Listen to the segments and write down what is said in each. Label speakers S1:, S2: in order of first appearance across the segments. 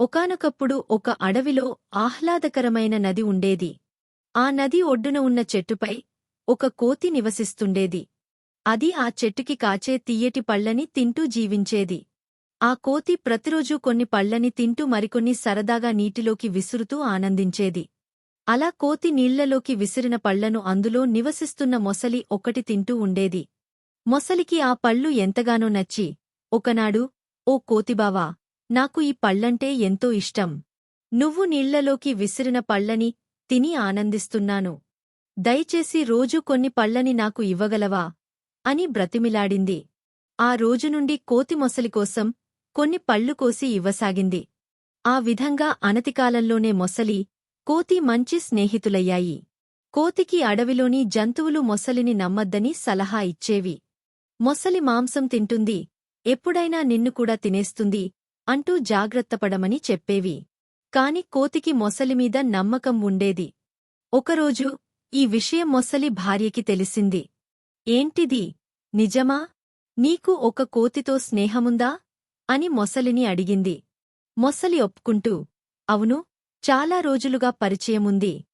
S1: ఒకానొకప్పుడు ఒక అడవిలో ఆహ్లాదకరమైన నది ఉండేది. ఆ నది ఒడ్డున ఉన్న చెట్టుపై ఒక కోతి నివసిస్తుండేది. అది ఆ చెట్టుకి కాచే తీయటి పళ్ళని తింటూ జీవించేది. ఆ కోతి ప్రతిరోజూ కొన్ని పళ్ళని తింటూ మరికొన్ని సరదాగా నీటిలోకి విసురుతూ ఆనందించేది. అలా కోతి నీళ్ళలోకి విసిరిన పళ్ళను అందులో నివసిస్తున్న మొసలి ఒకటి తింటూ ఉండేది. మొసలికి ఆ పళ్ళు ఎంతగానో నచ్చి ఒకనాడు ఓ కోతిబావా నాకు ఈ పళ్ళంటే ఎంతో ఇష్టం. నువ్వు నీళ్ళలోకి విసిరిన పళ్ళని తిని ఆనందిస్తున్నాను. దయచేసి రోజూ కొన్ని పళ్ళని నాకు ఇవ్వగలవా? అని బ్రతిమిలాడింది. ఆ రోజు నుండి కోతి కోసం కొన్ని పళ్ళు కోసి ఇవ్వసాగింది. ఆ విధంగా అనతికాలంలోనే మొసలి కోతి మంచి స్నేహితులయ్యాయి. కోతికి అడవిలోని జంతువులు మొసలిని నమ్మద్దని సలహా ఇచ్చేవి. మొసలి మాంసం తింటుంది ఎప్పుడైనా నిన్ను కూడా తినేస్తుంది అంటూ జాగ్రత్తపడమని చెప్పేవి. కాని కోతికి మొసలిమీద నమ్మకం ఉండేది. ఒకరోజు ఈ విషయం మొసలి భార్యకి తెలిసింది. ఏంటిది? నిజమా? నీకు ఒక కోతితో స్నేహముందా అని మొసలిని అడిగింది. మొసలి ఒప్పుకుంటూ అవును చాలా రోజులుగా పరిచయముంది.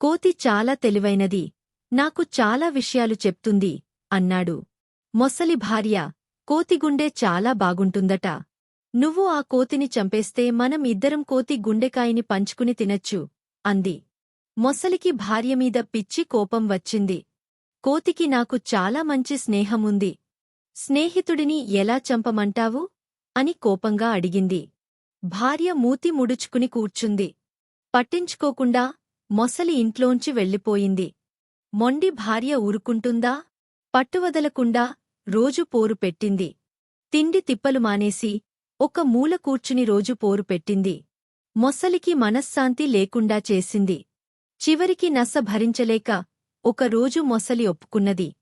S1: కోతి చాలా తెలివైనది. నాకు చాలా విషయాలు చెప్తుంది అన్నాడు. మొసలి భార్య కోతిగుండె చాలా బాగుంటుందట. నువ్వు ఆ కోతిని చంపేస్తే మనం ఇద్దరం కోతి గుండెకాయని పంచుకుని తినచ్చు అంది. మొసలికి భార్యమీద పిచ్చి కోపం వచ్చింది. కోతికి నాకు చాలా మంచి స్నేహముంది. స్నేహితుడిని ఎలా చంపమంటావు? అని కోపంగా అడిగింది. భార్య మూతి ముడుచుకుని కూర్చుంది. పట్టించుకోకుండా మొసలి ఇంట్లోంచి వెళ్ళిపోయింది. మొండి భార్య ఊరుకుంటుందా? పట్టువదలకుండా రోజు పోరు పెట్టింది. తిండి తిప్పలు మానేసి ఒక మూల కూర్చుని రోజు పోరు పెట్టింది. మొసలికి మనశ్శాంతి లేకుండా చేసింది. చివరికి నస భరించలేక ఒకరోజు మొసలి ఒప్పుకున్నది.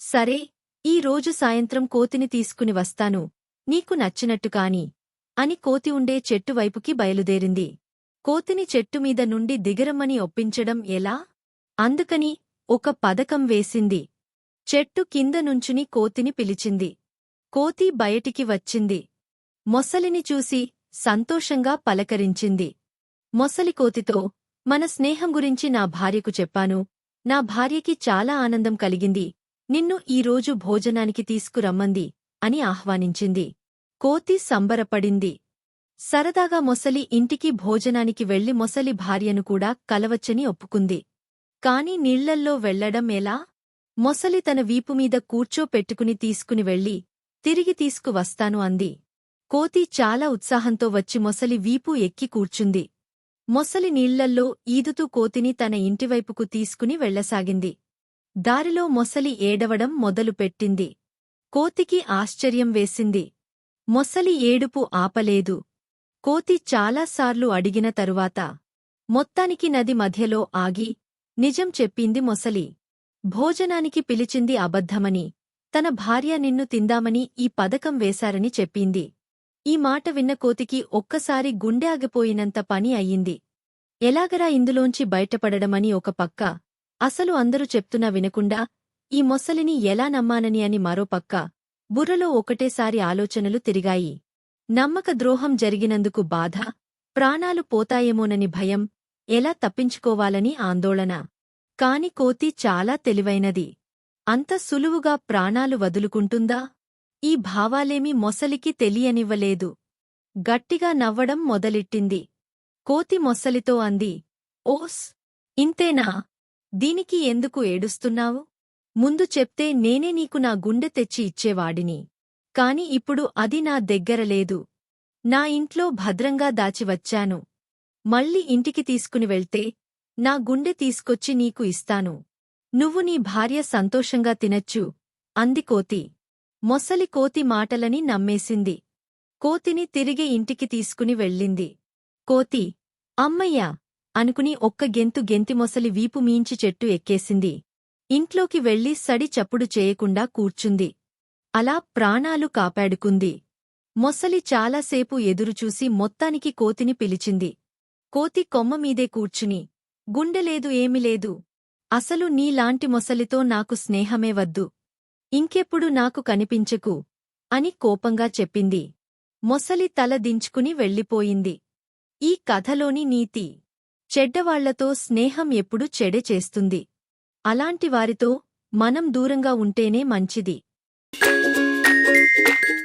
S1: సరే ఈ రోజు సాయంత్రం కోతిని తీసుకుని వస్తాను. నీకు నచ్చినట్టు కాని అని కోతి ఉండే చెట్టు వైపుకి బయలుదేరింది. కోతిని చెట్టుమీద నుండి దిగరమ్మని ఒప్పించడం ఎలా? అందుకని ఒక పదకం వేసింది. చెట్టు కింద నుంచుని కోతిని పిలిచింది. కోతి బయటికి వచ్చింది. మొసలిని చూసి సంతోషంగా పలకరించింది. మొసలి కోతితో మన స్నేహం గురించి నా భార్యకు చెప్పాను. నా భార్యకి చాలా ఆనందం కలిగింది. నిన్ను ఈరోజు భోజనానికి తీసుకురమ్మంది అని ఆహ్వానించింది. కోతి సంబరపడింది. సరదాగా మొసలి ఇంటికి భోజనానికి వెళ్ళి మొసలి భార్యను కూడా కలవచ్చని ఒప్పుకుంది. కాని నీళ్ళల్లో వెళ్ళడం ఎలా? మొసలి తన వీపుమీద కూర్చోపెట్టుకుని తీసుకుని వెళ్ళి తిరిగి తీసుకువస్తాను అంది. కోతి చాలా ఉత్సాహంతో వచ్చి మొసలి వీపు ఎక్కి కూర్చుంది. మొసలి నీళ్ళల్లో ఈదుతూ కోతిని తన ఇంటివైపుకు తీసుకుని వెళ్ళసాగింది దారిలో మొసలి ఏడవడం మొదలుపెట్టింది కోతికి ఆశ్చర్యం వేసింది. మొసలి ఏడుపు ఆపలేదు. కోతి చాలాసార్లు అడిగిన తరువాత మొత్తానికి నది మధ్యలో ఆగి నిజం చెప్పింది మొసలి. భోజనానికి పిలిచింది అబద్ధమని తన భార్య నిన్ను తిందామని ఈ పదకం వేశారని చెప్పింది. ఈ మాట విన్న కోతికి ఒక్కసారి గుండె ఆగిపోయినంత పని అయ్యింది. ఎలాగరా ఇందులోంచి బయటపడడమని ఒక పక్క అసలు అందరూ చెప్తున్నా వినకుండా ఈ మొసలిని ఎలా నమ్మానని అని మరో పక్క బుర్రలో ఒకటేసారి ఆలోచనలు తిరిగాయి. నమ్మక ద్రోహం జరిగినందుకు బాధ ప్రాణాలు పోతాయేమోనని భయం ఎలా తప్పించుకోవాలని ఆందోళన. కాని కోతి చాలా తెలివైనది. అంత సులువుగా ప్రాణాలు వదులుకుంటుందా? ఈ భావాలేమీ మొసలికి తెలియనివ్వలేదు. గట్టిగా నవ్వడం మొదలెట్టింది. కోతి మొసలితో అంది ఓస్ ఇంతేనా? దీనికి ఎందుకు ఏడుస్తున్నావు? ముందు చెప్తే నేనే నీకు నా గుండె తెచ్చి ఇచ్చేవాడిని. కాని ఇప్పుడు అది నా దగ్గర లేదు. నా ఇంట్లో భద్రంగా దాచివచ్చాను మళ్ళీ ఇంటికి తీసుకుని వెళ్తే నా గుండె తీసుకొచ్చి నీకు ఇస్తాను. నువ్వు నీ భార్య సంతోషంగా తినచ్చు అంది కోతి. మొసలి కోతి మాటలని నమ్మేసింది. కోతిని తిరిగి ఇంటికి తీసుకుని వెళ్ళింది. కోతి అమ్మయ్యా! అనుకుని ఒక్క గెంతు గెంతి మొసలి వీపు మీంచి చెట్టు ఎక్కేసింది. ఇంట్లోకి వెళ్ళి సడి చప్పుడు చేయకుండా కూర్చుంది. అలా ప్రాణాలు కాపాడుకుంది. మొసలి చాలాసేపు ఎదురుచూసి మొత్తానికి కోతిని పిలిచింది. కోతి కొమ్మమీదే కూర్చుని గుండెలేదు ఏమిలేదు అసలు నీలాంటి మొసలితో నాకు స్నేహమే వద్దు. ఇంకెప్పుడు నాకు కనిపించకు అని కోపంగా చెప్పింది. మొసలి తల దించుకుని వెళ్ళిపోయింది. ఈ కథలోని నీతి చెడ్డవాళ్ళతో స్నేహం ఎప్పుడు చెడే చేస్తుంది. అలాంటివారితో మనం దూరంగా ఉంటేనే మంచిది.